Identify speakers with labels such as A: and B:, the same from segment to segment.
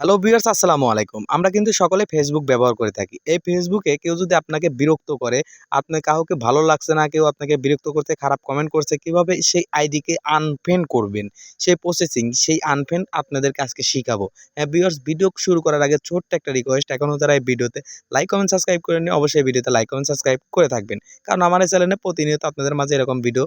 A: Hello viewers আসসালামু আলাইকুম। আমরা কিন্তু সকলে ফেসবুক ব্যবহার করে থাকি। এই ফেসবুকে কেউ যদি আপনাকে বিরক্ত করে, আপনার কাউকে ভালো লাগছে না, কেউ আপনাকে বিরক্ত করতে খারাপ কমেন্ট করছে, কীভাবে সেই আইডিকে আনফ্রেন্ড করবেন? সেই প্রসেসিং সেই আনফ্রেন্ড আপনাদেরকে আজকে শিখাবো। হ্যাঁ ভিউয়ার্স ভিডিও শুরু করার আগে ছোট্ট একটা রিকোয়েস্ট এখনও যারা এই ভিডিওতে লাইক কমেন্ট সাবস্ক্রাইব করে নিয়ে অবশ্যই ভিডিওতে লাইক কমেন্ট সাবস্ক্রাইব করে থাকবেন। কারণ আমার এই চ্যানেলে প্রতিনিয়ত আপনাদের মাঝে এরকম ভিডিও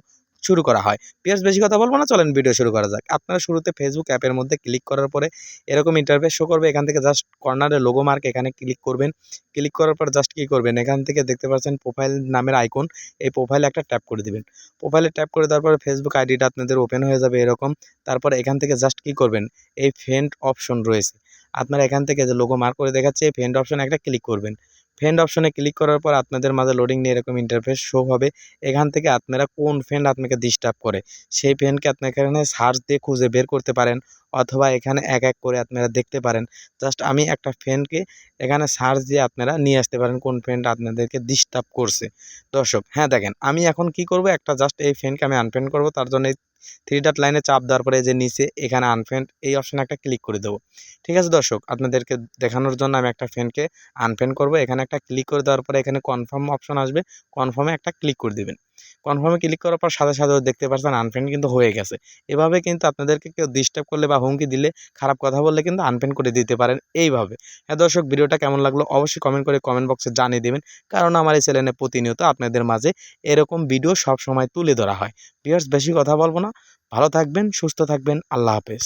A: শুরু করা হয়। পিয়ার্স বেশি কথা বলব না, চলেন ভিডিও শুরু করা যাক। আপনারা শুরুতে ফেসবুক অ্যাপের মধ্যে ক্লিক করার পরে এরকম ইন্টারফেস শো করবে, এখান থেকে জাস্ট কর্নারে লোগো মার্ক এখানে ক্লিক করবেন। ক্লিক করার পর জাস্ট কী করবেন? এখান থেকে দেখতে পাচ্ছেন প্রোফাইল নামের আইকন এই প্রোফাইলে একটা ট্যাপ করে দিবেন। প্রোফাইলে ট্যাপ করে দেওয়ার পরে ফেসবুক আইডিটা আপনাদের ওপেন হয়ে যাবে এরকম। তারপর এখান থেকে জাস্ট কী করবেন? এই ফ্রেন্ড অপশন রয়েছে। আপনারা এখান থেকে যে লোগো মার্ক করে দেখাচ্ছে, এই ফ্রেন্ড অপশনে একটা ক্লিক করবেন। ফ্রেন্ড অপশনে ক্লিক করার পর আপনাদের মাঝে লোডিং নিয়ে এরকম ইন্টারফেস শো হবে। এখান থেকে আপনারা কোন ফ্রেন্ড আপনাকে ডিস্টার্ব করে, সেই ফ্রেন্ডকে আপনাকে এখানে সার্চ দিয়ে খুঁজে বের করতে পারেন। অথবা এখানে এক এক করে আপনারা দেখতে পারেন। জাস্ট আমি একটা ফ্রেন্ডকে এখানে সার্চ দিয়ে আপনারা নিয়ে আসতে পারেন কোন ফ্রেন্ড আপনাদেরকে ডিস্টার্ব করছে। দর্শক হ্যাঁ দেখেন, আমি এখন কি করব? একটা জাস্ট এই ফ্রেন্ডকে আমি আনফ্রেন্ড করব, তার জন্য এই থ্রি ডাট লাইনে চাপ দেওয়ার পরে যে নিচে এখানে আনফ্রেন্ড এই অপশানে একটা ক্লিক করে দেবো। ঠিক আছে দর্শক, আপনাদেরকে দেখানোর জন্য আমি একটা ফ্রেন্ডকে আনফ্রেন্ড করব। এখানে একটা ক্লিক করে দেওয়ার পরে এখানে কনফার্ম অপশন আসবে কনফার্মে একটা ক্লিক করে দেবেন। কনফার্মে ক্লিক করার পর সাথে সাথে দেখতে পাচ্ছেন আনফ্রেন্ড কিন্তু হয়ে গেছে। এভাবে কিন্তু আপনাদেরকে কেউ ডিস্টার্ব করলে বা হুমকি দিলে খারাপ কথা বললে কিন্তু আনফ্রেন্ড করে দিতে পারেন এইভাবে। হ্যাঁ দর্শক, ভিডিওটা কেমন লাগল অবশ্যই কমেন্ট করে কমেন্ট বক্সে জানিয়ে দেবেন, কারণ আমার এই চ্যানেলে প্রতিনিয়ত আপনাদের মাঝে এরকম ভিডিও সব সময় তুলে ধরা হয়। ভিউয়ার্স বেশি কথা বলব না। ভালো থাকবেন, সুস্থ থাকবেন, আল্লাহ হাফেজ।